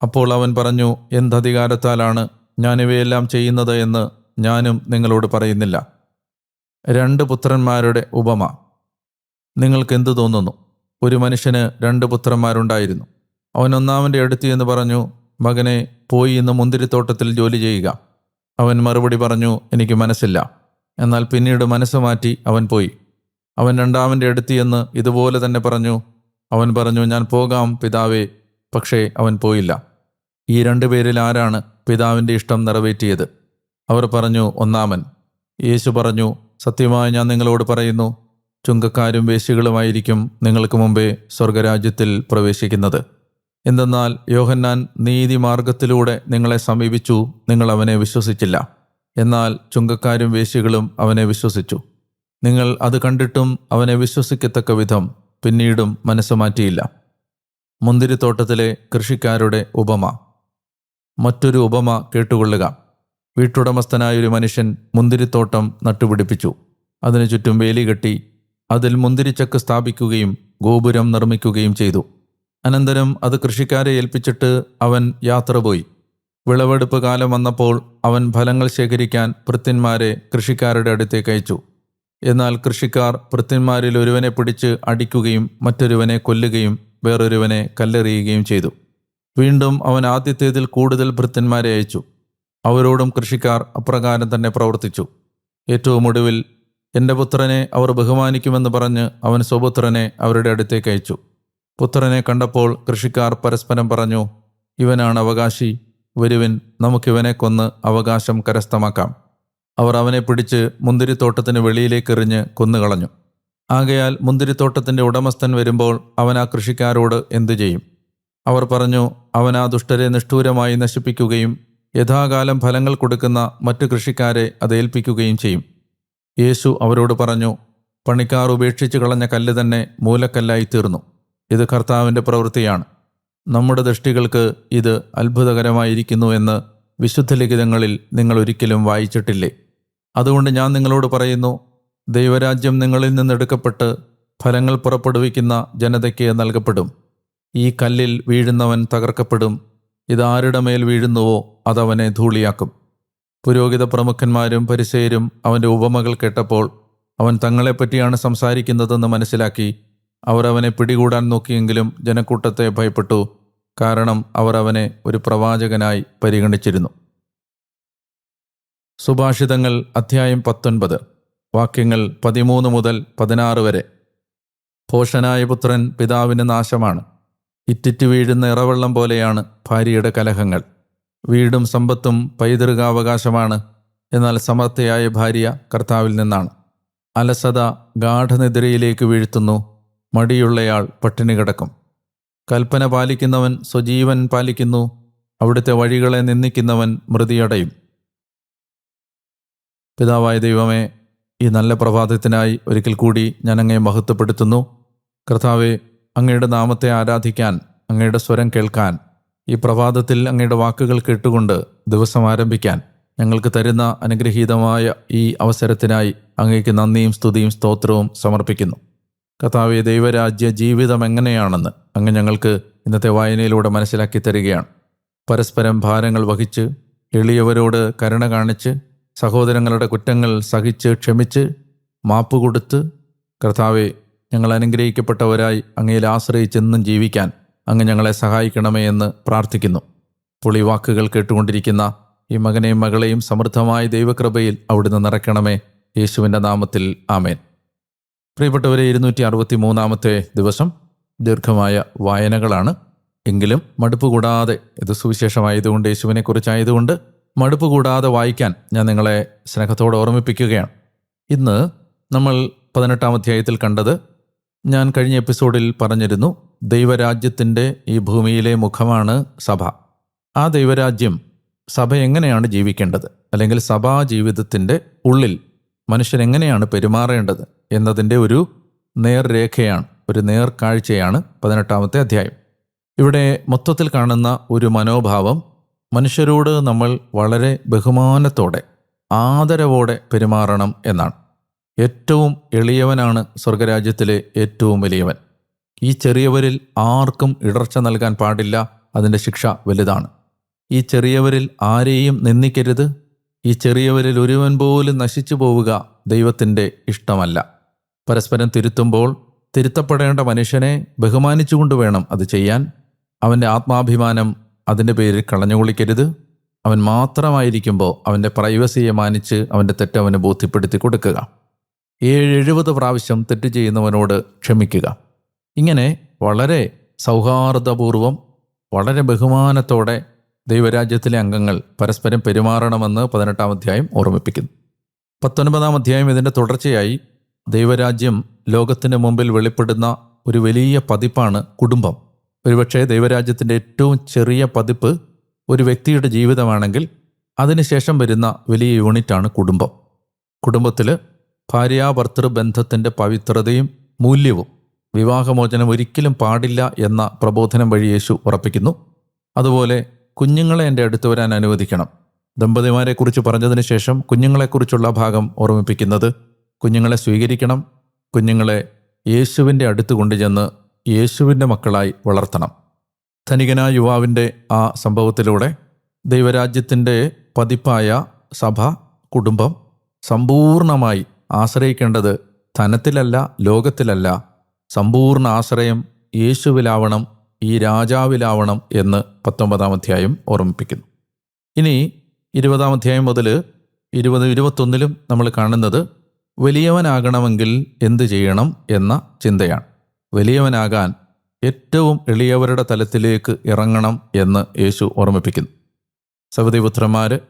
അപ്പോൾ അവൻ പറഞ്ഞു എന്തധികാരത്താലാണ് ഞാനിവയെല്ലാം ചെയ്യുന്നത് എന്ന് ഞാനും നിങ്ങളോട് പറയുന്നില്ല. രണ്ട് പുത്രന്മാരുടെ ഉപമ. നിങ്ങൾക്ക് എന്തു തോന്നുന്നു? ഒരു മനുഷ്യന് രണ്ട് പുത്രന്മാരുണ്ടായിരുന്നു. അവൻ ഒന്നാമന്റെ അടുത്ത് എന്ന് പറഞ്ഞു മകനെ പോയി ഇന്ന് മുന്തിരിത്തോട്ടത്തിൽ ജോലി ചെയ്യുക. അവൻ മറുപടി പറഞ്ഞു എനിക്ക് മനസ്സില്ല. എന്നാൽ പിന്നീട് മനസ്സ് മാറ്റി അവൻ പോയി. അവൻ രണ്ടാമന്റെ അടുത്ത് എന്ന് ഇതുപോലെ തന്നെ പറഞ്ഞു അവൻ പറഞ്ഞു ഞാൻ പോകാം പിതാവേ. പക്ഷേ അവൻ പോയില്ല. ഈ രണ്ടുപേരിൽ ആരാണ് പിതാവിന്റെ ഇഷ്ടം നിറവേറ്റിയത്? അവർ പറഞ്ഞു ഒന്നാമൻ. യേശു പറഞ്ഞു സത്യമായി ഞാൻ നിങ്ങളോട് പറയുന്നു ചുങ്കക്കാരും വേശികളുമായിരിക്കും നിങ്ങൾക്ക് മുമ്പേ സ്വർഗരാജ്യത്തിൽ പ്രവേശിക്കുന്നത്. എന്തെന്നാൽ യോഹന്നാൻ നീതിമാർഗത്തിലൂടെ നിങ്ങളെ സമീപിച്ചു നിങ്ങൾ അവനെ വിശ്വസിച്ചില്ല. എന്നാൽ ചുങ്കക്കാരും വേശികളും അവനെ വിശ്വസിച്ചു. നിങ്ങൾ അത് കണ്ടിട്ടും അവനെ വിശ്വസിക്കത്തക്ക വിധം പിന്നീടും മനസ്സ് മാറ്റിയില്ല. മുന്തിരിത്തോട്ടത്തിലെ കൃഷിക്കാരുടെ ഉപമ. മറ്റൊരു ഉപമ കേട്ടുകൊള്ളുക. വീട്ടുടമസ്ഥനായ ഒരു മനുഷ്യൻ മുന്തിരിത്തോട്ടം നട്ടുപിടിപ്പിച്ചു. അതിനു ചുറ്റും വേലി കെട്ടി അതിൽ മുന്തിരിച്ചക്ക് സ്ഥാപിക്കുകയും ഗോപുരം നിർമ്മിക്കുകയും ചെയ്തു. അനന്തരം അത് കൃഷിക്കാരെ ഏൽപ്പിച്ചിട്ട് അവൻ യാത്ര പോയി. വിളവെടുപ്പ് കാലം വന്നപ്പോൾ അവൻ ഫലങ്ങൾ ശേഖരിക്കാൻ ഭൃത്യന്മാരെ കൃഷിക്കാരുടെ അടുത്തേക്ക് അയച്ചു. എന്നാൽ കൃഷിക്കാർ ഭൃത്യന്മാരിൽ ഒരുവനെ പിടിച്ച് അടിക്കുകയും മറ്റൊരുവനെ കൊല്ലുകയും വേറൊരുവനെ കല്ലെറിയുകയും ചെയ്തു. വീണ്ടും അവൻ ആദ്യത്തേതിൽ കൂടുതൽ ഭൃത്യന്മാരെ അയച്ചു. അവരോടും കൃഷിക്കാർ അപ്രകാരം തന്നെ പ്രവർത്തിച്ചു. ഏറ്റവും ഒടുവിൽ എന്റെ പുത്രനെ അവർ ബഹുമാനിക്കുമെന്ന് പറഞ്ഞ് അവൻ സ്വപുത്രനെ അവരുടെ അടുത്തേക്ക് അയച്ചു. പുത്രനെ കണ്ടപ്പോൾ കൃഷിക്കാർ പരസ്പരം പറഞ്ഞു ഇവനാണ് അവകാശി വരുവിൻ നമുക്കിവനെ കൊന്ന് അവകാശം കരസ്ഥമാക്കാം അവർ അവനെ പിടിച്ച് മുന്തിരിത്തോട്ടത്തിന് വെളിയിലേക്ക് എറിഞ്ഞ് കൊന്നുകളഞ്ഞു. ആകയാൽ മുന്തിരിത്തോട്ടത്തിന്റെ ഉടമസ്ഥൻ വരുമ്പോൾ അവൻ ആ കൃഷിക്കാരോട് എന്തു ചെയ്യും? അവർ പറഞ്ഞു അവൻ ആ ദുഷ്ടരെ നിഷ്ഠൂരമായി നശിപ്പിക്കുകയും യഥാകാലം ഫലങ്ങൾ കൊടുക്കുന്ന മറ്റു കൃഷിക്കാരെ അത് ഏൽപ്പിക്കുകയും ചെയ്യും. യേശു അവരോട് പറഞ്ഞു പണിക്കാർ ഉപേക്ഷിച്ചു കളഞ്ഞ കല്ല് തന്നെ മൂലക്കല്ലായി തീർന്നു. ഇത് കർത്താവിന്റെ പ്രവൃത്തിയാണ്. നമ്മുടെ ദൃഷ്ടികൾക്ക് ഇത് അത്ഭുതകരമായിരിക്കുന്നു എന്ന് വിശുദ്ധ ലിഖിതങ്ങളിൽ നിങ്ങൾ ഒരിക്കലും വായിച്ചിട്ടില്ലേ? അതുകൊണ്ട് ഞാൻ നിങ്ങളോട് പറയുന്നു ദൈവരാജ്യം നിങ്ങളിൽ നിന്നെടുക്കപ്പെട്ട് ഫലങ്ങൾ പുറപ്പെടുവിക്കുന്ന ജനതയ്ക്ക് നൽകപ്പെടും. ഈ കല്ലിൽ വീഴുന്നവൻ തകർക്കപ്പെടും. ഇതാരുടെ മേൽ വീഴുന്നുവോ അതവനെ ധൂളിയാക്കും. പുരോഹിത പ്രമുഖന്മാരും പരിസയരും അവന്റെ ഉപമകൾ കേട്ടപ്പോൾ അവൻ തങ്ങളെപ്പറ്റിയാണ് സംസാരിക്കുന്നതെന്ന് മനസ്സിലാക്കി അവർ അവനെ പിടികൂടാൻ നോക്കിയെങ്കിലും ജനക്കൂട്ടത്തെ ഭയപ്പെട്ടു. കാരണം അവർ അവനെ ഒരു പ്രവാചകനായി പരിഗണിച്ചിരുന്നു. സുഭാഷിതങ്ങൾ അധ്യായം പത്തൊൻപത്. വാക്യങ്ങൾ പതിമൂന്ന് മുതൽ പതിനാറ് വരെ. പോഷനായ പുത്രൻ പിതാവിന് നാശമാണ്. ഇറ്റിറ്റ് വീഴുന്ന ഇറവെള്ളം പോലെയാണ് ഭാര്യയുടെ കലഹങ്ങൾ. വീടും സമ്പത്തും പൈതൃകാവകാശമാണ്. എന്നാൽ സമർത്ഥയായ ഭാര്യ കർത്താവിൽ നിന്നാണ്. അലസത ഗാഠനിദ്രയിലേക്ക് വീഴ്ത്തുന്നു. മടിയുള്ളയാൾ പട്ടിണി കിടക്കും. കൽപ്പന പാലിക്കുന്നവൻ സ്വജീവൻ പാലിക്കുന്നു. അവിടുത്തെ വഴികളെ നിന്ദിക്കുന്നവൻ മൃതിയടയും. പിതാവായ ദൈവമേ ഈ നല്ല പ്രഭാതത്തിനായി ഒരിക്കൽ കൂടി ഞാൻ അങ്ങയെ മഹത്വപ്പെടുത്തുന്നു. കർത്താവെ അങ്ങയുടെ നാമത്തെ ആരാധിക്കാൻ അങ്ങയുടെ സ്വരം കേൾക്കാൻ ഈ പ്രഭാതത്തിൽ അങ്ങയുടെ വാക്കുകൾ കേട്ടുകൊണ്ട് ദിവസം ആരംഭിക്കാൻ ഞങ്ങൾക്ക് തരുന്ന അനുഗ്രഹീതമായ ഈ അവസരത്തിനായി അങ്ങേക്ക് നന്ദിയും സ്തുതിയും സ്തോത്രവും സമർപ്പിക്കുന്നു. കഥാവെ ദൈവരാജ്യ ജീവിതം എങ്ങനെയാണെന്ന് അങ്ങ് ഞങ്ങൾക്ക് ഇന്നത്തെ വായനയിലൂടെ മനസ്സിലാക്കി തരികയാണ്. പരസ്പരം ഭാരങ്ങൾ വഹിച്ച് എളിയവരോട് കരുണ കാണിച്ച് സഹോദരങ്ങളുടെ കുറ്റങ്ങൾ സഹിച്ച് ക്ഷമിച്ച് മാപ്പ് കൊടുത്ത് കർത്താവെ ഞങ്ങൾ അനുഗ്രഹിക്കപ്പെട്ടവരായി അങ്ങയിൽ ആശ്രയിച്ചെന്നും ജീവിക്കാൻ അങ്ങ് ഞങ്ങളെ സഹായിക്കണമേ എന്ന് പ്രാർത്ഥിക്കുന്നു. പുളി വാക്കുകൾ കേട്ടുകൊണ്ടിരിക്കുന്ന ഈ മകനെയും മകളെയും സമൃദ്ധമായ ദൈവകൃപയിൽ അവിടുന്ന് നിറയ്ക്കണമേ. യേശുവിന്റെ നാമത്തിൽ ആമേൻ. പ്രിയപ്പെട്ടവരെ ഇരുന്നൂറ്റി അറുപത്തി മൂന്നാമത്തെ ദിവസം ദീർഘമായ വായനകളാണ്. എങ്കിലും മടുപ്പ് കൂടാതെ ഇത് സുവിശേഷമായതുകൊണ്ട് യേശുവിനെ കുറിച്ചായതുകൊണ്ട് മടുപ്പ് കൂടാതെ വായിക്കാൻ ഞാൻ നിങ്ങളെ സ്നേഹത്തോടെ ഓർമ്മിപ്പിക്കുകയാണ്. ഇന്ന് നമ്മൾ പതിനെട്ടാം അധ്യായത്തിൽ കണ്ടത് ഞാൻ കഴിഞ്ഞ എപ്പിസോഡിൽ പറഞ്ഞിരുന്നു ദൈവരാജ്യത്തിന്റെ ഈ ഭൂമിയിലെ മുഖമാണ് സഭ. ആ ദൈവരാജ്യം സഭ എങ്ങനെയാണ് ജീവിക്കേണ്ടത്? അല്ലെങ്കിൽ സഭാ ജീവിതത്തിന്റെ ഉള്ളിൽ മനുഷ്യരെങ്ങനെയാണ് പെരുമാറേണ്ടത് എന്നതിന്റെ ഒരു നേർരേഖയാണ് ഒരു നേർക്കാഴ്ചയാണ് പതിനെട്ടാമത്തെ അധ്യായം. ഇവിടെ മൊത്തത്തിൽ കാണുന്ന ഒരു മനോഭാവം മനുഷ്യരോട് നമ്മൾ വളരെ ബഹുമാനത്തോടെ ആദരവോടെ പെരുമാറണം എന്നാണ്. ഏറ്റവും എളിയവനാണ് സ്വർഗരാജ്യത്തിലെ ഏറ്റവും വലിയവൻ. ഈ ചെറിയവരിൽ ആർക്കും ഇടർച്ച നൽകാൻ പാടില്ല അതിന്റെ ശിക്ഷ വലുതാണ്. ഈ ചെറിയവരിൽ ആരെയും നിന്ദിക്കരുത്. ഈ ചെറിയവരിൽ ഒരുവൻ പോലും നശിച്ചു പോവുക ദൈവത്തിന്റെ ഇഷ്ടമല്ല. പരസ്പരം തിരുത്തുമ്പോൾ തിരുത്തപ്പെടേണ്ട മനുഷ്യനെ ബഹുമാനിച്ചുകൊണ്ട് വേണം അത് ചെയ്യാൻ. അവന്റെ ആത്മാഭിമാനം അതിന്റെ പേരിൽ കളഞ്ഞുകൊളിക്കരുത് അവൻ മാത്രമായിരിക്കുമ്പോൾ അവന്റെ പ്രൈവസിയെ മാനിച്ച് അവന്റെ തെറ്റ് അവന് ബോധ്യപ്പെടുത്തി കൊടുക്കുക. ഏഴ് എഴുപത് പ്രാവശ്യം തെറ്റ് ചെയ്യുന്നവനോട് ക്ഷമിക്കുക. ഇങ്ങനെ വളരെ സൗഹാർദ്ദപൂർവം വളരെ ബഹുമാനത്തോടെ ദൈവരാജ്യത്തിലെ അംഗങ്ങൾ പരസ്പരം പെരുമാറണമെന്ന് പതിനെട്ടാം അധ്യായം ഓർമ്മിപ്പിക്കുന്നു. പത്തൊൻപതാം അധ്യായം ഇതിന്റെ തുടർച്ചയായി ദൈവരാജ്യം ലോകത്തിന് മുമ്പിൽ വെളിപ്പെടുന്ന ഒരു വലിയ പതിപ്പാണ് കുടുംബം. ഒരുപക്ഷെ ദൈവരാജ്യത്തിന്റെ ഏറ്റവും ചെറിയ പതിപ്പ് ഒരു വ്യക്തിയുടെ ജീവിതമാണെങ്കിൽ അതിനുശേഷം വരുന്ന വലിയ യൂണിറ്റാണ് കുടുംബം. കുടുംബത്തിൽ ഭാര്യാഭർത്തൃ ബന്ധത്തിന്റെ പവിത്രതയും മൂല്യവും വിവാഹമോചനം ഒരിക്കലും പാടില്ല എന്ന പ്രബോധനം വഴി യേശു ഉറപ്പിക്കുന്നു. അതുപോലെ കുഞ്ഞുങ്ങളെ എന്റെ അടുത്ത് വരാൻ അനുവദിക്കണം. ദമ്പതിമാരെക്കുറിച്ച് പറഞ്ഞതിന് ശേഷം കുഞ്ഞുങ്ങളെക്കുറിച്ചുള്ള ഭാഗം ഓർമ്മിപ്പിക്കുന്നത് കുഞ്ഞുങ്ങളെ സ്വീകരിക്കണം കുഞ്ഞുങ്ങളെ യേശുവിന്റെ അടുത്ത് കൊണ്ടുചെന്ന് യേശുവിന്റെ മക്കളായി വളർത്തണം. ധനികനായ യുവാവിന്റെ ആ സംഭവത്തിലൂടെ ദൈവരാജ്യത്തിന്റെ പതിപ്പായ സഭ കുടുംബം സമ്പൂർണമായി ആശ്രയിക്കേണ്ടത് ധനത്തിലല്ല ലോകത്തിലല്ല. സമ്പൂർണ ആശ്രയം യേശുവിലാവണം ഈ രാജാവിലാവണം എന്ന് പത്തൊമ്പതാം അധ്യായം ഓർമ്മിപ്പിക്കുന്നു. ഇനി ഇരുപതാം അധ്യായം മുതൽ ഇരുപത് ഇരുപത്തൊന്നിലും നമ്മൾ കാണുന്നത് വലിയവനാകണമെങ്കിൽ എന്ത് ചെയ്യണം എന്ന ചിന്തയാണ്. വലിയവനാകാൻ ഏറ്റവും എളിയവരുടെ തലത്തിലേക്ക് ഇറങ്ങണം എന്ന് യേശു ഓർമ്മിപ്പിക്കുന്നു. സഹദേപുത്രന്മാർ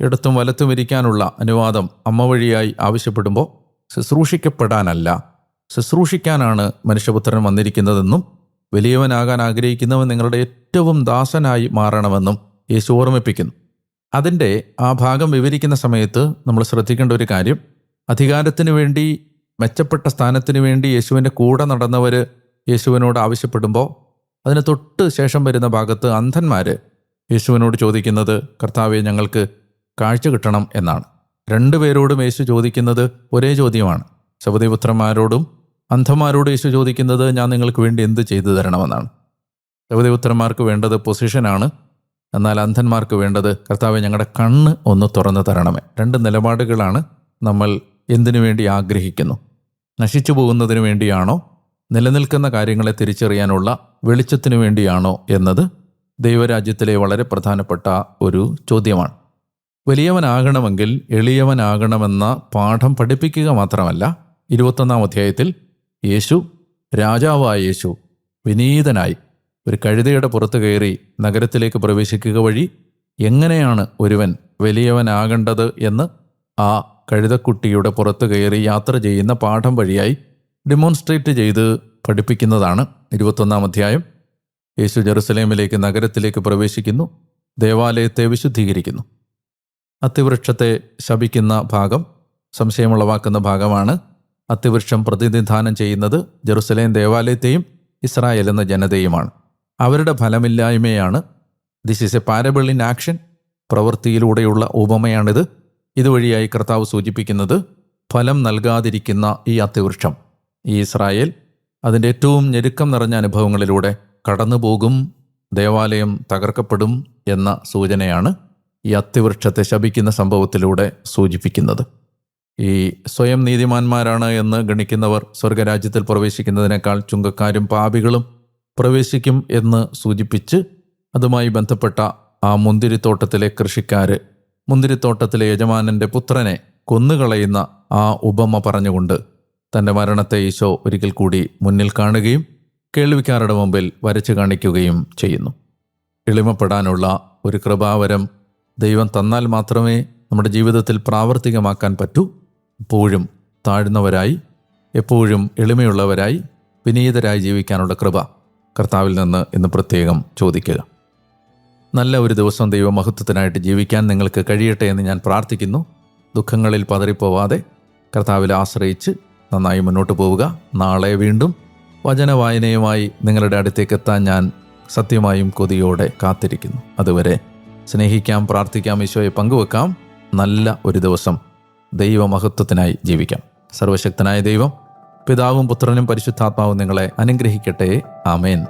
ഇടത്തും വലത്തും ഇരിക്കാനുള്ള അനുവാദം അമ്മ വഴിയായി ആവശ്യപ്പെടുമ്പോൾ ശുശ്രൂഷിക്കപ്പെടാനല്ല. ശുശ്രൂഷിക്കാനാണ് മനുഷ്യപുത്രൻ വന്നിരിക്കുന്നതെന്നും വലിയവനാകാൻ ആഗ്രഹിക്കുന്നവൻ നിങ്ങളുടെ ഏറ്റവും ദാസനായി മാറണമെന്നും യേശു ഓർമ്മിപ്പിക്കുന്നു. അതിന്റെ ആ ഭാഗം വിവരിക്കുന്ന സമയത്ത് നമ്മൾ ശ്രദ്ധിക്കേണ്ട ഒരു കാര്യം അധികാരത്തിന് വേണ്ടി മെച്ചപ്പെട്ട സ്ഥാനത്തിനു വേണ്ടി യേശുവിന്റെ കൂടെ നടന്നവർ യേശുവിനോട് ആവശ്യപ്പെടുമ്പോൾ അതിന് തൊട്ട് ശേഷം വരുന്ന ഭാഗത്ത് അന്ധന്മാർ യേശുവിനോട് ചോദിക്കുന്നത് കർത്താവെ ഞങ്ങൾക്ക് കാഴ്ച കിട്ടണം എന്നാണ്. രണ്ടു രണ്ടുപേരോടും യേശു ചോദിക്കുന്നത് ഒരേ ചോദ്യമാണ്. ശബദിപുത്രന്മാരോടും അന്ധന്മാരോടും യേശു ചോദിക്കുന്നത് ഞാൻ നിങ്ങൾക്ക് വേണ്ടി എന്ത് ചെയ്തു തരണമെന്നാണ്? ശബദിപുത്രന്മാർക്ക് വേണ്ടത് പൊസിഷനാണ് എന്നാൽ അന്ധന്മാർക്ക് വേണ്ടത് കർത്താവെ ഞങ്ങളുടെ കണ്ണ് ഒന്ന് തുറന്നു തരണമേ. രണ്ട് നിലപാടുകളാണ് നമ്മൾ എന്തിനു വേണ്ടി ആഗ്രഹിക്കുന്നു. നശിച്ചു പോകുന്നതിന് വേണ്ടിയാണോ? നിലനിൽക്കുന്ന കാര്യങ്ങളെ തിരിച്ചറിയാനുള്ള വെളിച്ചത്തിനു വേണ്ടിയാണോ എന്നത് ദൈവരാജ്യത്തിലെ വളരെ പ്രധാനപ്പെട്ട ഒരു ചോദ്യമാണ്. വലിയവനാകണമെങ്കിൽ എളിയവനാകണമെന്ന പാഠം പഠിപ്പിക്കുക മാത്രമല്ല ഇരുപത്തൊന്നാം അധ്യായത്തിൽ യേശു രാജാവായ യേശു വിനീതനായി ഒരു കഴുതയുടെ പുറത്തു കയറി നഗരത്തിലേക്ക് പ്രവേശിക്കുക വഴി എങ്ങനെയാണ് ഒരുവൻ വലിയവനാകേണ്ടത് എന്ന് ആ കഴുതക്കുട്ടിയുടെ പുറത്തു കയറി യാത്ര ചെയ്യുന്ന പാഠം വഴിയായി ഡെമോൺസ്ട്രേറ്റ് ചെയ്ത് പഠിപ്പിക്കുന്നതാണ് ഇരുപത്തൊന്നാം അധ്യായം. യേശു ജെറുസലേമിലേക്ക് നഗരത്തിലേക്ക് പ്രവേശിക്കുന്നു. ദേവാലയത്തെ വിശുദ്ധീകരിക്കുന്നു. അത്തിവൃക്ഷത്തെ ശപിക്കുന്ന ഭാഗം സംശയമുളവാക്കുന്ന ഭാഗമാണ്. അത്തിവൃക്ഷം പ്രതിനിധാനം ചെയ്യുന്നത് ജെറുസലേം ദേവാലയത്തെയും ഇസ്രായേൽ എന്ന ജനതയുമാണ്. അവരുടെ ഫലമില്ലായ്മയാണ്. This is a parable in action പ്രവൃത്തിയിലൂടെയുള്ള ഉപമയാണിത്. ഇതുവഴിയായി കർത്താവ് സൂചിപ്പിക്കുന്നത് ഫലം നൽകാതിരിക്കുന്ന ഈ അത്യവൃക്ഷം ഈ ഇസ്രായേൽ അതിന്റെ ഏറ്റവും ഞെരുക്കം നിറഞ്ഞ അനുഭവങ്ങളിലൂടെ കടന്നുപോകും ദേവാലയം തകർക്കപ്പെടും എന്ന സൂചനയാണ് ഈ അത്യവൃക്ഷത്തെ ശപിക്കുന്ന സംഭവത്തിലൂടെ സൂചിപ്പിക്കുന്നത്. ഈ സ്വയം നീതിമാന്മാരാണ് എന്ന് ഗണിക്കുന്നവർ സ്വർഗരാജ്യത്തിൽ പ്രവേശിക്കുന്നതിനേക്കാൾ ചുങ്കക്കാരും പാപികളും പ്രവേശിക്കും എന്ന് സൂചിപ്പിച്ച് അതുമായി ബന്ധപ്പെട്ട ആ മുന്തിരിത്തോട്ടത്തിലെ കൃഷിക്കാര് മുന്തിരിത്തോട്ടത്തിലെ യജമാനന്റെ പുത്രനെ കൊന്നുകളയുന്ന ആ ഉപമ പറഞ്ഞുകൊണ്ട് തന്റെ മരണത്തെ ഈശോ ഒരിക്കൽ കൂടി മുന്നിൽ കാണുകയും കേൾവിക്കാരുടെ മുമ്പിൽ വരച്ചു കാണിക്കുകയും ചെയ്യുന്നു. എളിമപ്പെടാനുള്ള ഒരു കൃപാവരം ദൈവം തന്നാൽ മാത്രമേ നമ്മുടെ ജീവിതത്തിൽ പ്രാവർത്തികമാക്കാൻ പറ്റൂ. എപ്പോഴും താഴ്ന്നവരായി എപ്പോഴും എളിമയുള്ളവരായി വിനീതരായി ജീവിക്കാനുള്ള കൃപ കർത്താവിൽ നിന്ന് ഇന്ന് പ്രത്യേകം ചോദിക്കുക. നല്ല ഒരു ദിവസം ദൈവമഹത്വത്തിനായിട്ട് ജീവിക്കാൻ നിങ്ങൾക്ക് കഴിയട്ടെ എന്ന് ഞാൻ പ്രാർത്ഥിക്കുന്നു. ദുഃഖങ്ങളിൽ പതറിപ്പോവാതെ കർത്താവിൽ ആശ്രയിച്ച് നന്നായി മുന്നോട്ട് പോവുക. നാളെ വീണ്ടും വചനവായനയുമായി നിങ്ങളുടെ അടുത്തേക്ക് എത്താൻ ഞാൻ സത്യമായും കൊതിയോടെ കാത്തിരിക്കുന്നു. അതുവരെ സ്നേഹിക്കാം പ്രാർത്ഥിക്കാം ഈശോയെ പങ്കുവെക്കാം. നല്ല ഒരു ദിവസം ദൈവമഹത്വത്തിനായി ജീവിക്കാം. സർവശക്തനായ ദൈവം പിതാവും പുത്രനും പരിശുദ്ധാത്മാവും നിങ്ങളെ അനുഗ്രഹിക്കട്ടെ. ആമേൻ.